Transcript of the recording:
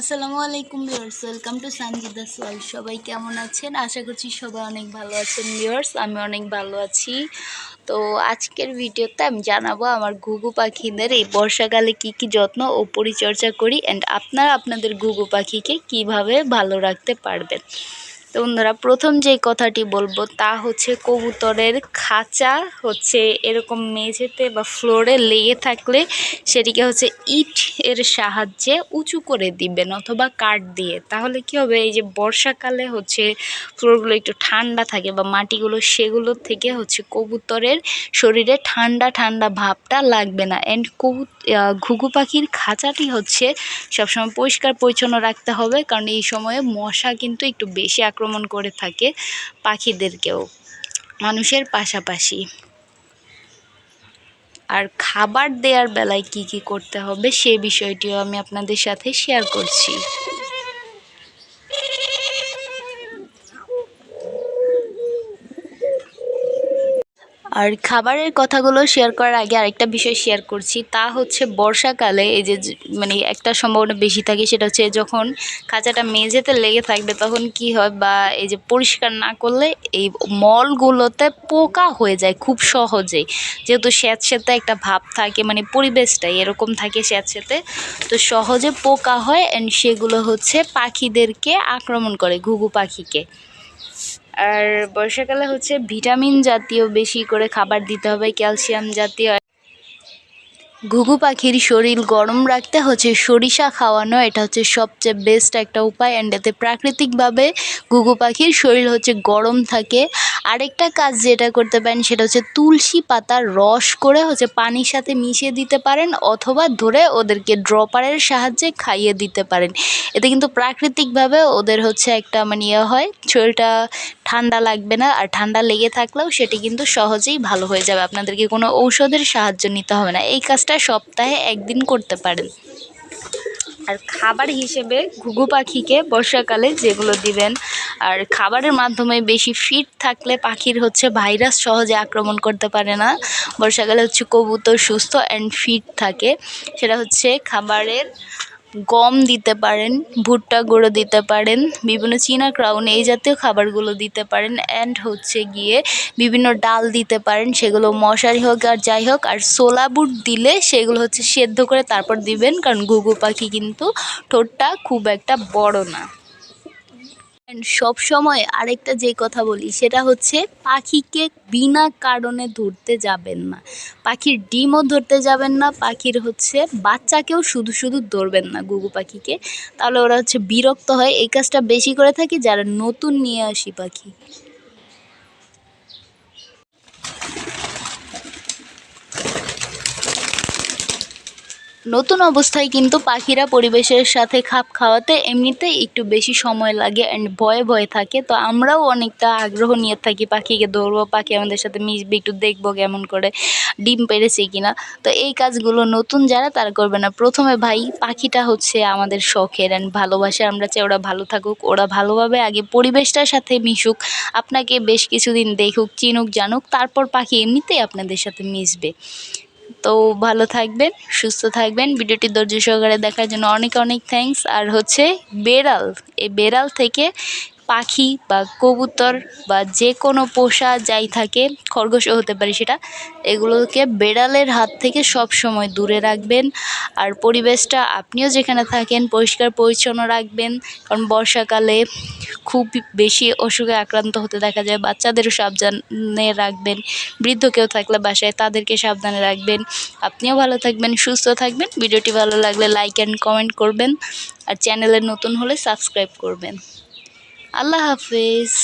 আসসালামু আলাইকুম viewers, welcome to Sanjida's world সবাই কেমন আছেন? আশা করছি সবাই অনেক ভালো আছেন ভিউয়ার্স, আমি অনেক ভালো আছি। তো আজকের ভিডিওতে আমি জানাব আমার ঘুঘু পাখিদের এই বর্ষাকালে কি কি যত্ন ও পরিচর্যা করি অ্যান্ড আপনারা আপনাদের ঘুঘু পাখিকে কীভাবে ভালো রাখতে পারবেন। তো বন্ধুরা, প্রথম যে কথাটি বলব তা হচ্ছে কবুতরের খাঁচা হচ্ছে এরকম মেঝেতে বা ফ্লোরে লেগে থাকলে সেটিকে হচ্ছে ইট এর সাহায্যে উঁচু করে দিবেন অথবা কাঠ দিয়ে। তাহলে কি হবে? এই যে বর্ষাকালে হচ্ছে ফ্লোরগুলো একটু ঠান্ডা থাকে বা মাটিগুলো সেগুলো থেকে হচ্ছে কবুতরের শরীরে ঠান্ডা ঠান্ডা ভাবটা লাগবে না। অ্যান্ড কবু ঘুঘু পাখির খাঁচাটি হচ্ছে সবসময় পরিষ্কার পরিচ্ছন্ন রাখতে হবে, কারণ এই সময়ে মশা কিন্তু একটু বেশি আক্রমণ করে থাকে পাখিদেরকেও, মানুষের পাশাপাশি। আর খাবার দেওয়ার বেলায় কি কি করতে হবে সে বিষয়টিও আমি আপনাদের সাথে শেয়ার করছি। আর খাবারের কথাগুলো শেয়ার করার আগে আরেকটা বিষয় শেয়ার করছি, তা হচ্ছে বর্ষাকালে এই যে মানে একটা সম্ভাবনা বেশি থাকে সেটা হচ্ছে যখন খাঁচাটা মেঝেতে লেগে থাকবে তখন কি হয় বা এই যে পরিষ্কার না করলে এই মলগুলোতে পোকা হয়ে যায় খুব সহজেই। যেহেতু স্যাঁতস্যাঁতে একটা ভাব থাকে মানে পরিবেশটাই এরকম থাকে স্যাঁতস্যাঁতে তো সহজে পোকা হয় অ্যান্ড সেগুলো হচ্ছে পাখিদেরকে আক্রমণ করে, ঘুঘু পাখিকে। আর বর্ষাকালে হচ্ছে ভিটামিন জাতীয় বেশি করে খাবার দিতে হবে, ক্যালসিয়াম জাতীয়। ঘুঘু পাখির শরীর গরম রাখতে হচ্ছে, সরিষা খাওয়ানো এটা হচ্ছে সবচেয়ে বেস্ট একটা উপায় অ্যান্ড এতে প্রাকৃতিকভাবে ঘুঘু পাখির শরীর হচ্ছে গরম থাকে। আরেকটা কাজ যেটা করতে পারেন সেটা হচ্ছে তুলসী পাতার রস করে হচ্ছে পানির সাথে মিশিয়ে দিতে পারেন অথবা ধরে ওদেরকে ড্রপারের সাহায্যে খাইয়ে দিতে পারেন। এতে কিন্তু প্রাকৃতিকভাবে ওদের হচ্ছে একটা মানে ইয়ে হয়, শরীরটা ঠান্ডা লাগবে না আর ঠান্ডা লেগে থাকলেও সেটি কিন্তু সহজেই ভালো হয়ে যাবে। আপনাদেরকে কোনো ঔষধের সাহায্য নিতে হবে না। এই কাজটা সপ্তাহে একদিন করতে পারেন। আর খাবার হিসেবে ঘুঘু পাখিকে বর্ষাকালে যেগুলো দিবেন, আর খাবারের মাধ্যমে বেশি ফিট থাকলে পাখির হচ্ছে ভাইরাস সহজে আক্রমণ করতে পারে না। বর্ষাকালে হচ্ছে কবুতর সুস্থ অ্যান্ড ফিট থাকে। সেটা হচ্ছে খাবারের গম দিতে পারেন, ভুট্টা গুঁড়ো দিতে পারেন, বিভিন্ন চীনা ক্রাউন এই জাতীয় খাবারগুলো দিতে পারেন অ্যান্ড হচ্ছে গিয়ে বিভিন্ন ডাল দিতে পারেন, সেগুলো মশারি হোক আর যাই হোক, আর সোলা বুট দিলে সেগুলো হচ্ছে সেদ্ধ করে তারপর দিবেন, কারণ ঘুঘু পাখি কিন্তু ঠোঁটটা খুব একটা বড় না। অ্যান্ড সবসময় আরেকটা যে কথা বলি, সেটা হচ্ছে পাখিকে বিনা কারণে ধরতে যাবেন না। পাখির ডিমও ধরতে যাবেন না, পাখির হচ্ছে বাচ্চাকেও শুধু শুধু ধরবেন না গুগু পাখিকে। তাহলে ওরা হচ্ছে বিরক্ত হয়। এই কাজটা বেশি করে থাকি যারা নতুন নিয়ে আসি পাখি। নতুন অবস্থায় কিন্তু পাখিরা পরিবেশের সাথে খাপ খাওয়াতে এমনিতেই একটু বেশি সময় লাগে অ্যান্ড ভয়ে ভয়ে থাকে। তো আমরাও অনেকটা আগ্রহ নিয়ে থাকি পাখিকে ধরবো, পাখি আমাদের সাথে মিশবে, একটু দেখব কেমন করে ডিম পেরেছে কিনা। তো এই কাজগুলো নতুন যারা, তারা করবে না। প্রথমে ভাই, পাখিটা হচ্ছে আমাদের শখের অ্যান্ড ভালোবাসে আমরা চাই ওরা ভালো থাকুক, ওরা ভালোভাবে আগে পরিবেশটার সাথে মিশুক, আপনাকে বেশ কিছুদিন দেখুক, চিনুক, জানুক, তারপর পাখি এমনিতেই আপনাদের সাথে মিশবে। তো ভালো থাকবেন, সুস্থ থাকবেন। ভিডিওটি ধৈর্য সহকারে দেখার জন্য অনেক অনেক থ্যাংকস আর হচ্ছে বেড়াল, এই বেড়াল থেকে পাখি বা কবুতর বা যে কোনো পোষা যাই থাকে, খরগোশও হতে পারে সেটা, এগুলোকে বেড়ালের হাত থেকে সব সময় দূরে রাখবেন। আর পরিবেশটা আপনিও যেখানে থাকেন পরিষ্কার পরিচ্ছন্ন রাখবেন, কারণ বর্ষাকালে খুব বেশি অসুখে আক্রান্ত হতে দেখা যায়। বাচ্চাদেরও সাবধানে রাখবেন, বৃদ্ধ কেউ থাকলে বাসায় তাদেরকে সাবধানে রাখবেন। আপনিও ভালো থাকবেন, সুস্থ থাকবেন। ভিডিওটি ভালো লাগলে লাইক অ্যান্ড কমেন্ট করবেন। আর চ্যানেলে নতুন হলে সাবস্ক্রাইব করবেন। আল্লাহ হাফেজ।